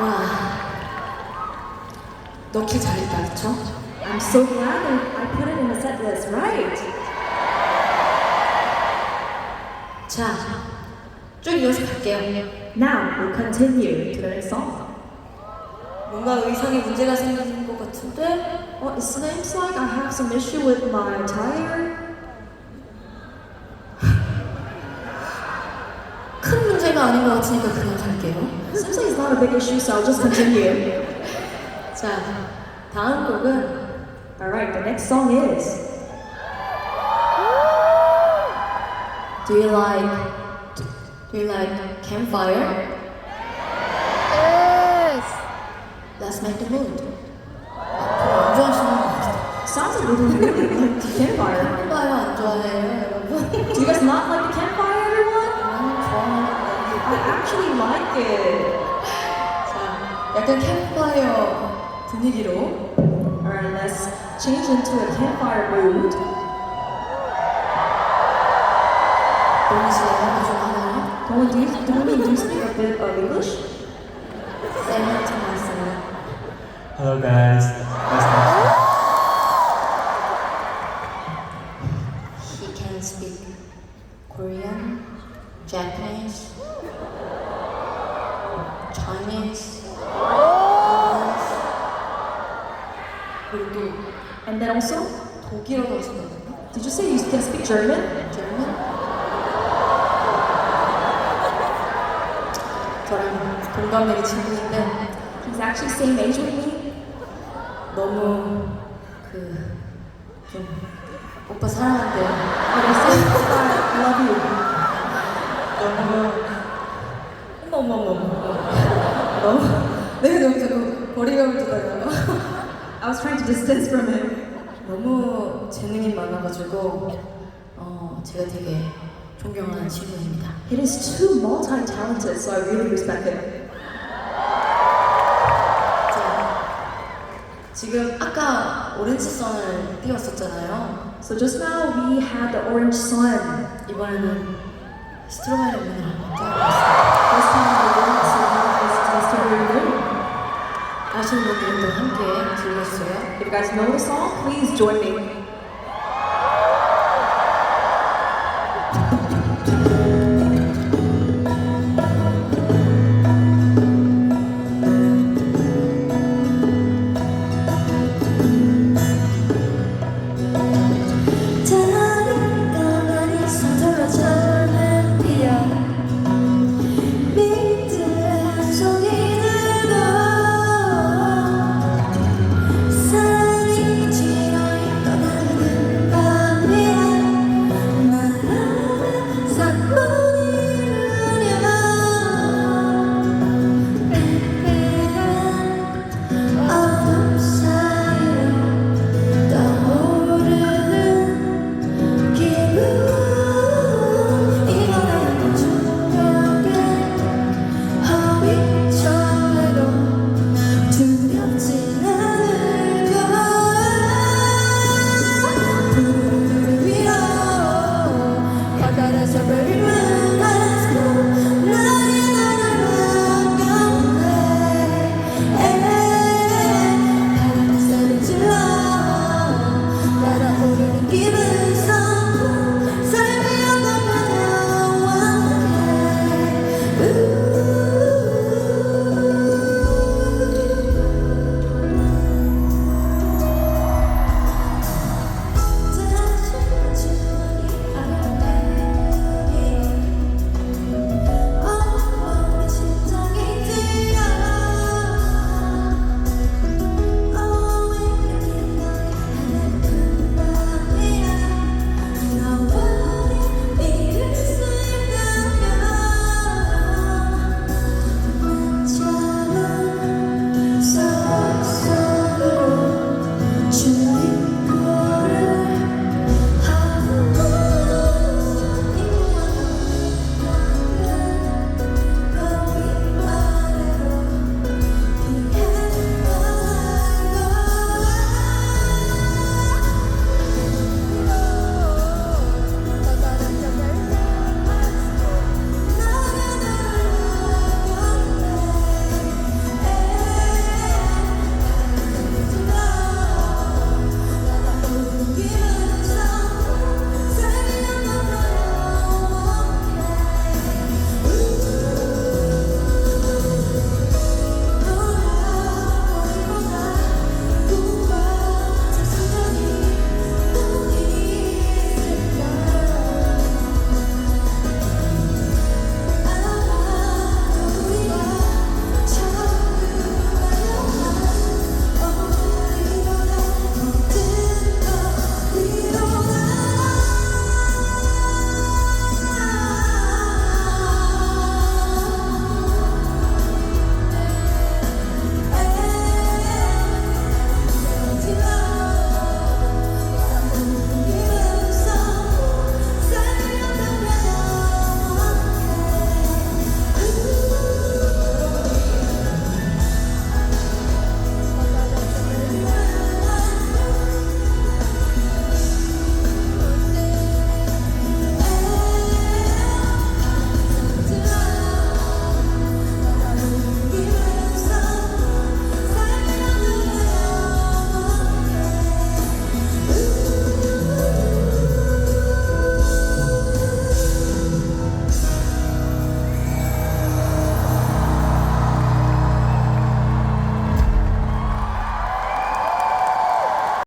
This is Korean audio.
와, 넣기 잘했다, 그쵸? I'm so glad I put it in the set list, right? 자, 쭉 이어서 갈게요. Now we'll continue to the next song. 뭔가 의상에 문제가 생긴 것 같은데? Well, it seems like I have some issue with my attire. 문제가 아닌 것 같으니까 그냥 갈게요. Seems like it's not a big issue, so I'll just continue. 자, 다음 곡은 Alright, the next song is Do you like Do you like campfire? Yes. Let's make the mood. 별로 안 좋아하시는 것 같아요. Sounds like you really like the campfire. I actually like it. 자, 약간 캠파이어 분위기로 Alright, let's change into a campfire mood. 동시에 좀 하나요? Don't do you, do you, do you speak a bit of English? 쌤한테 말씀을. Hello guys. Nice to meet you. He can speak Korean, Japanese, Chinese, English, 그리고 또 And then also, 독일어도 하신다고요? did you say you can speak German? German? 저랑 동갑내기 친구인데 He's actually same age with me. 너무 그좀 오빠 사랑한대요. Say, I love you. 너무 어머 어머 어머 너무 내가 너무 자꾸 거리감을 두다가 I was trying to distance from him. 너무 재능이 많아가지고 어 제가 되게 존경하는 친구입니다. He is too multi-talented, so I really respect him. 자, 지금 아까 오렌지 선을 띄웠었잖아요. So just now we had the orange sun. 이번에는 스트로베리 문을 한번. This know the song, please join me.